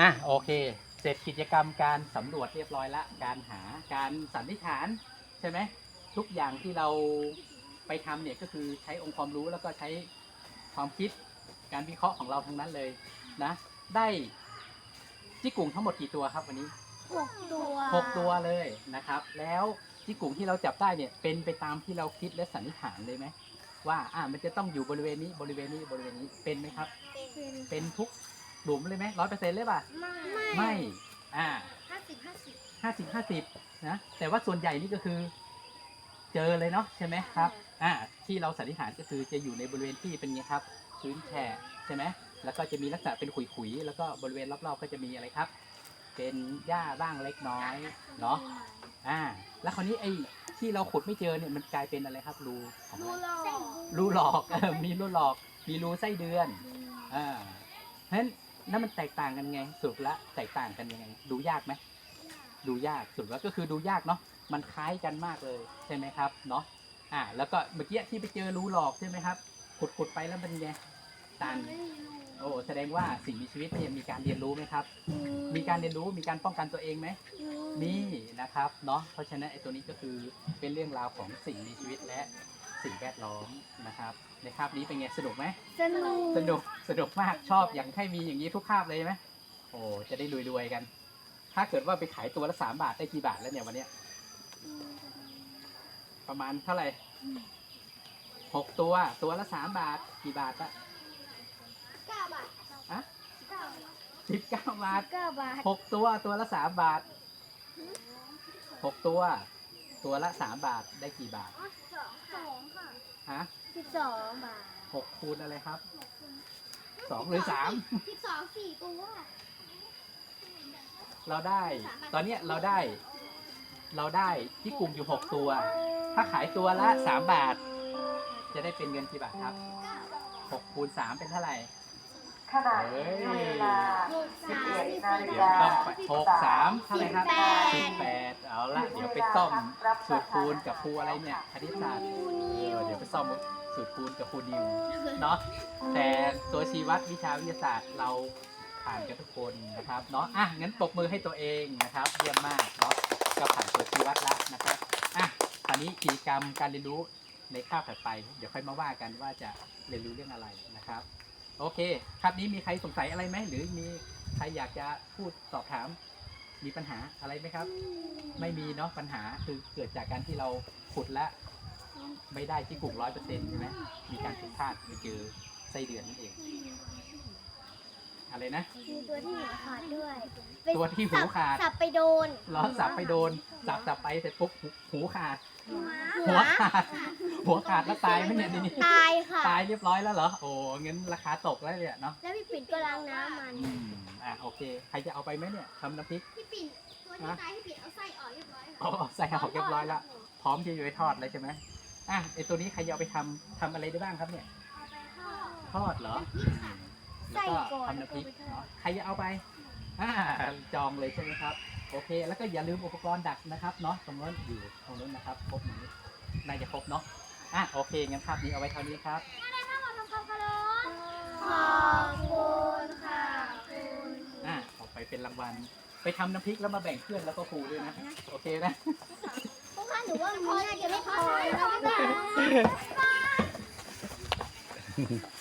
อะโอเค เสร็จกิจกรรมการสำรวจเรียบร้อยละ การหาการสันนิษฐานใช่ไหมทุกอย่างที่เราไปทำเนี่ยก็คือใช้องค์ความรู้แล้วก็ใช้ความคิดการวิเคราะห์ของเราทั้งนั้นเลยนะ ได้จิกุ่งทั้งหมดกี่ตัวครับวันนี้หกตัวหกตัวเลยนะครับ แล้วจิกุ่งที่เราจับได้เนี่ยเป็นไปตามที่เราคิดและสันนิษฐานเลยไหมว่าอ่ามันจะต้องอยู่บริเวณนี้บริเวณนี้บริเวณนี้เป็นไหมครับ เป็นเป็นทุก หลุมเลยไหมร้อยเปอร์เซ็นต์เลยป่ะ ไม่ไม่อ่าห้าสิบห้าสิบห้าสิบห้าสิบนะ แต่ว่าส่วนใหญ่นี่ก็คือ เจอเลยเนาะใช่ไหมครับ อ่า ที่เราสันนิษฐานก็คือจะอยู่ในบริเวณที่เป็นไงครับ ชื้นแฉะใช่ไหมแล้วก็จะมีลักษณะเป็นขุยๆ แล้วก็บริเวณรอบๆ ก็จะมีอะไรครับ เป็นหญ้าบ้างเล็กน้อยเนาะ อ่า แล้วคราวนี้ไอ้ที่เราขุดไม่เจอเนี่ยมันกลายเป็นอะไรครับรูของรูอะไรหลอกรูหลอกเออมีรูหลอก มีรูไส้เดือน อ่าเพราะฉะนั้น นั่นมันแตกต่างกันไงสรุดละแตกต่างกันยังไง ดูยากไหมดูยากสุดแล้วก็คือดูยากเนาะมันคล้ายกันมากเลยใช่ไหมครับเนาะอ่าแล้วก็เมื่อกี้ที่ไปเจอรูหลอกใช่ไหมครับขุดขุดไปแล้วมันไงตันโอ้แสดงว่าสิ่งมีชีวิตเนี่ยมีการเรียนรู้ไหมครับ มีการเรียนรู้มีการป้องกันตัวเองไหมมีนะครับเนาะเพราะฉะนั้นไอ้ตัวนี้ก็คือเป็นเรื่องราวของสิ่งมีชีวิตและ สิ่งแวดล้อมนะครับ ในคาบนี้เป็นไงสนุกไหมสนุกสนุกสนุกมากชอบอย่างให้มีอย่างนี้ทุกคาบเลยไหมโอ้จะได้รวยๆกัน ถ้าเกิดว่าไปขายตัวละสามบาทได้กี่บาทแล้วเนี่ยวันเนี้ยประมาณเท่าไหร่หกตัวตัวละสามบาทกี่บาทอะเก้าบาทอะเก้าสิบเก้าบาทเก้าบาทหกตัวตัวละสามบาทหกตัว ตัวละสามบาทได้กี่บาทสองสองค่ะฮะสิบสองบาทหกคูณอะไรครับสองหรือสามสิบสองสี่ตัวเราได้ ตอนเนี้ยเราได้ เราได้ที่กลุ่มอยู่หกตัว ถ้าขายตัวละสามบาท จะได้เป็นเงินกี่บาทครับหกคูณสามเป็นเท่าไหร่ ขณะนี้เวลาหกสาม11นาฬิเดี๋ยวกาต้องไปหกสามเท่าไหร่ครับสิบแปดสิบแปดเอาละเดี๋ยวไปซ่อมสูตรคูณกับครูอะไรเนี่ยคณิตศาสตร์เออเดี๋ยวไปซ่อมสูตรคูณกับครูนิวเนาะแต่ตัวชีวัดวิชาวิทยาศาสตร์เราผ่านกันทุกคนนะครับเนาะอะงั้นปรบมือให้ตัวเองนะครับเยี่ยมมากเนาะก็ผ่านตัวชีวัดแล้วนะครับอะคราวนี้กิจกรรมการเรียนรู้ในคาบถัดไป เดี๋ยวค่อยมาว่ากันว่าจะเรียนรู้เรื่องอะไรนะครับ โอเค ครับนี้มีใครสงสัยอะไรไหมหรือมีใครอยากจะพูดสอบถาม มีปัญหาอะไรไหมครับ ไม่มีเนาะปัญหาคือเกิดจากการที่เราขุดและไม่ได้ที่กลุ่มร้อยเปอร์เซ็นต์ใช่ไหมมีการผิดพลาดไปเจอไส้เดือนนั่นเอง อะไรนะ มีตัวที่หูขาดด้วยตัวที่หูขาดสับไปโดนล้อสับไปโดน สับสับไปเสร็จปุ๊บหูหูขาดหัวหัวขาด หัวขาดแล้วตายไหมเนี่ยนี่ตายค่ะ ตายเรียบร้อยแล้วเหรอ โอ้งั้นราคาตกแล้วเนี่ยเนาะ แล้วพี่ปิ่นก็ล้างน้ำมันอืมอะโอเค ใครจะเอาไปไหมเนี่ยทำน้ำพริก พี่ปิ่นตัวที่ตายพี่ปิ่นเอาไส้ออกเรียบร้อยอ๋อใส่ออกเรียบร้อยแล้ว พร้อมที่จะไปทอดเลยใช่ไหมอะไอตัวนี้ใครจะเอาไปทำทำอะไรได้บ้างครับเนี่ยเอาไปทอดทอดเหรออืม แล้วก็ใส่ก่อนทำน้ำพริกแล้วก็ไปทอดเนาะใครจะเอาไปอ่าจองเลยใช่ไหมครับ โอเค แล้วก็อย่าลืมอุปกรณ์ดักนะครับเนาะตรงนู้นอยู่ตรงนู้นนะครับครบนี้น่าจะครบเนาะอะโอเคงั้นภาพนี้เอาไว้เท่านี้ครับ ขอบคุณค่ะคุณอะออกไปเป็นรางวัล ไปทำน้ำพริกแล้วมาแบ่งเพื่อนแล้วก็ครูด้วยนะ โอเคนะ พวกท่านหนูว่ามันน่าจะไม่พอแล้วบ๊ายบาย